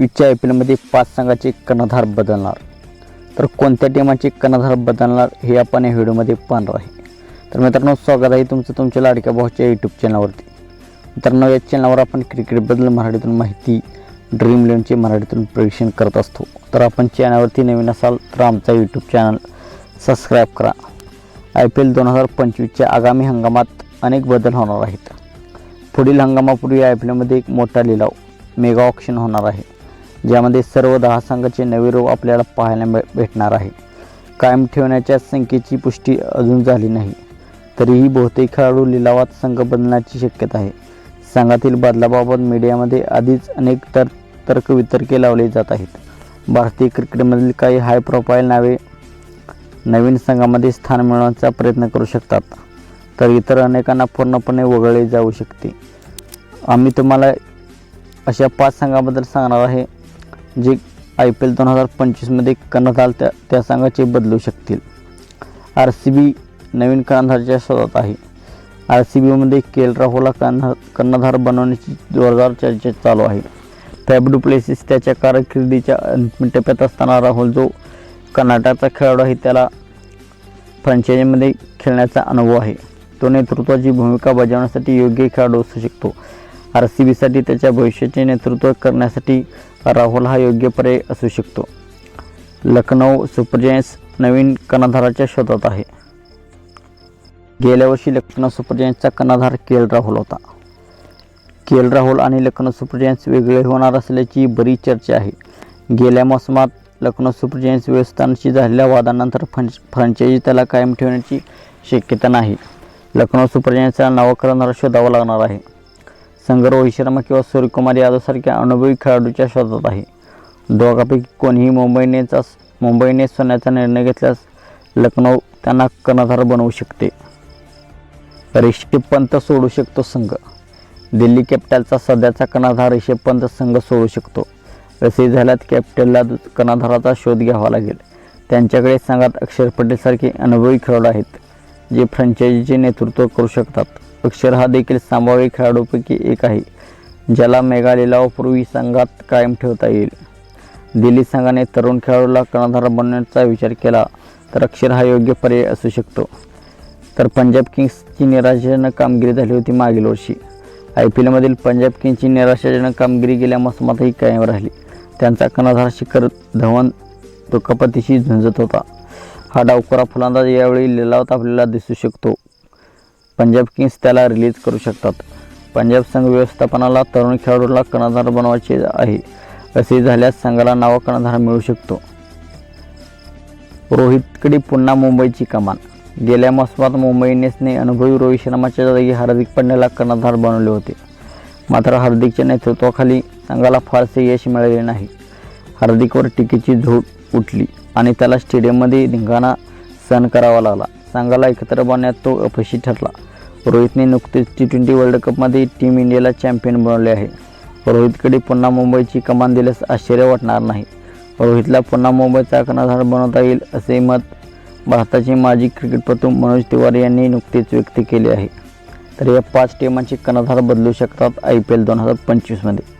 पंचवीसच्या I P एलमध्ये पाच संघाचे कर्णधार बदलणार. तर कोणत्या टीमाचे कर्णधार बदलणार हे आपण या व्हिडिओमध्ये पाहणार आहे. तर मित्रांनो स्वागत आहे तुमचं तुमच्या लाडक्या भाऊच्या यूट्यूब चॅनलवरती मित्रांनो या चॅनलवर आपण क्रिकेटबद्दल मराठीतून माहिती ड्रीम इलेवनचे मराठीतून परीक्षण करत असतो. तर आपण चॅनलवरती नवीन असाल तर आमचा यूट्यूब चॅनल सबस्क्राईब करा. आय पी एल दोन हजार पंचवीसच्या आगामी हंगामात अनेक बदल होणार आहेत. पुढील हंगामापूर्वी आय पी एलमध्ये एक मोठा लिलाव मेगा ऑप्शन होणार आहे. ज्यामध्ये सर्व दहा संघाचे नवे रोग आपल्याला पाहायला भे भेटणार आहे कायम ठेवण्याच्या संख्येची पुष्टी अजून झाली नाही. तरीही बहुतेक खेळाडू लिलावात संघ बदलण्याची शक्यता आहे. संघातील बदलाबाबत मीडियामध्ये आधीच अनेक तर तर्कवितर्के लावले जात आहेत. भारतीय क्रिकेटमधील काही हाय प्रोफाईल नावे नवीन संघामध्ये स्थान मिळवण्याचा प्रयत्न करू शकतात. तर इतर अनेकांना पूर्णपणे वगळले जाऊ शकते. आम्ही तुम्हाला अशा पाच संघाबद्दल सांगणार आहे. जे आय पी एल दोन हजार पंचवीसमध्ये कर्णधार त्या त्या संघाचे बदलू शकतील. आर सी बी नवीन कर्णधारच्या शोधात आहे. आर सी बीमध्ये के एल राहुलला कर्ण कर्णधार बनवण्याची जोरदार चर्चा चालू आहे. फॅब डुप्लेसिस त्याच्या कारकिर्दीच्या अंतिम टप्प्यात असताना राहुल जो कर्नाटकचा खेळाडू आहे त्याला फ्रँचायझीमध्ये खेळण्याचा अनुभव आहे. तो नेतृत्वाची भूमिका बजावण्यासाठी योग्य खेळाडू असू शकतो. आर सी बीसाठी त्याच्या भविष्याचे नेतृत्व करण्यासाठी राहुल हा योग्य पर्याय असू शकतो. लखनौ सुपर जायंट्स नवीन कर्णधाराच्या शोधात आहे. गेल्या वर्षी लखनौ सुपर जायंट्सचा कर्णधार के एल राहुल होता. के एल राहुल आणि लखनौ सुपर जायंट्स वेगळे होणार असल्याची बरीच चर्चा आहे. गेल्या मोसमात लखनौ सुपर जायंट्स व्यवस्थांशी झालेल्या वादानंतर फ्रँच फ्रँचायझी त्याला कायम ठेवण्याची शक्यता नाही. लखनौ सुपर जायंट्सचा नवा कर्णधार शोधावा लागणार आहे. संघ रोहित शर्मा किंवा सूर्यकुमार यादवसारख्या अनुभवी खेळाडूच्या शोधात आहे. दोघापैकी कोणीही मुंबई मुंबईने सोन्याचा निर्णय घेतल्यास लखनौ त्यांना कर्णधार बनवू शकते. ऋषभ पंत सोडू शकतो संघ. दिल्ली कॅपिटलचा सध्याचा कर्णधार ऋषभ पंत संघ सोडू शकतो. असे झाल्यात कॅपिटलला कर्णधाराचा शोध घ्यावा लागेल. त्यांच्याकडे संघात अक्षर पटेलसारखे अनुभवी खेळाडू आहेत जे फ्रँचायझीचे नेतृत्व करू शकतात. अक्षर हा देखील संभाव्य खेळाडूपैकी एक आहे ज्याला मेगा लिलावापूर्वी संघात कायम ठेवता येईल. दिल्ली संघाने तरुण खेळाडूला कर्णधार बनवण्याचा विचार केला तर अक्षर हा योग्य पर्याय असू शकतो. तर पंजाब किंग्सची निराशाजनक कामगिरी झाली होती मागील वर्षी. आय पी एलमधील पंजाब किंग्सची निराशाजनक कामगिरी गेल्या मोसमातही कायम राहिली. त्यांचा कर्णधार शिखर धवन दुखापतीशी झुंजत होता. हा डावखोरा फुलांदाज यावेळी लिलावत आपल्याला दिसू शकतो. पंजाब किंग्स त्याला रिलीज करू शकतात. पंजाब संघ व्यवस्थापनाला तरुण खेळाडूला कर्णधार बनवायचे आहे. असे झाल्यास संघाला नावा कर्णधार मिळू शकतो. रोहितकडे पुन्हा मुंबईची कमान. गेल्या मोसमात मुंबई इंडियन्सने अनुभवी रोहित शर्माच्या जागी हार्दिक पांड्याला कर्णधार बनवले होते. मात्र हार्दिकच्या नेतृत्वाखाली संघाला फारसे यश मिळाले नाही. हार्दिकवर टीकेची झोड उठली आणि त्याला स्टेडियममध्ये धिंगाणा सहन करावा लागला. संघाला एकत्र बनण्यात तो अपयशी ठरला. रोहितने नुकतेच टी ट्वेंटी वर्ल्ड कपमध्ये टीम इंडियाला चॅम्पियन बनवले आहे. रोहितकडे पुन्हा मुंबईची कमान दिल्यास आश्चर्य वाटणार नाही. रोहितला पुन्हा मुंबईचा कर्णधार बनवता येईल असे मत भारताचे माजी क्रिकेटपटू मनोज तिवारी यांनी नुकतेच व्यक्त केले आहे. तर या पाच टीमांचे कर्णधार बदलू शकतात आय पी एल दोन हजार पंचवीसमध्ये